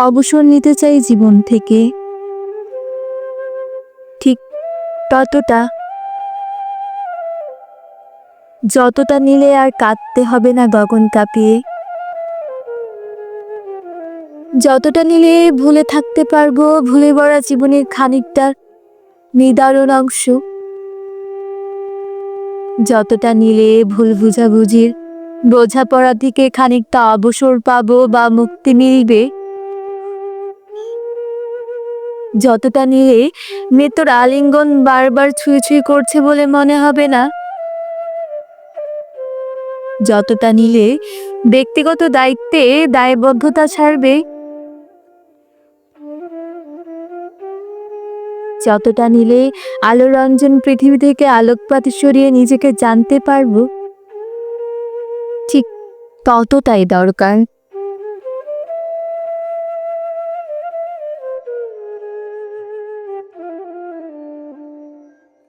অবসর নিতে চাই জীবন থেকে। ঠিক ততটা। যতটা নিলে আর কাঁদতে হবে না গগন কাঁপিয়ে। যতটা নিলে ভুলে থাকতে পারব, ভুলে ভরা জীবনের খানিকটা নিদারুণ অংশ। যতটা নিলে ভুল বুঝাবুঝির বোঝাপড়া থেকে খানিকটা অবসর পাবো বা মুক্তি মিলবে যতটা নিলে মৃত্যুর আলিঙ্গন বারবার ছুঁয়ে ছুঁয়ে করছে বলে মনে হবে না? যতটা নিলে ব্যক্তিগত দায়িত্বে দায়বদ্ধতা ছাড়বে? যতটা নিলে আলোরঞ্জন পৃথিবী থেকে আলোকপাত সরিয়ে নিজেকে জানতে পারব? ঠিক ততটাই দরকার।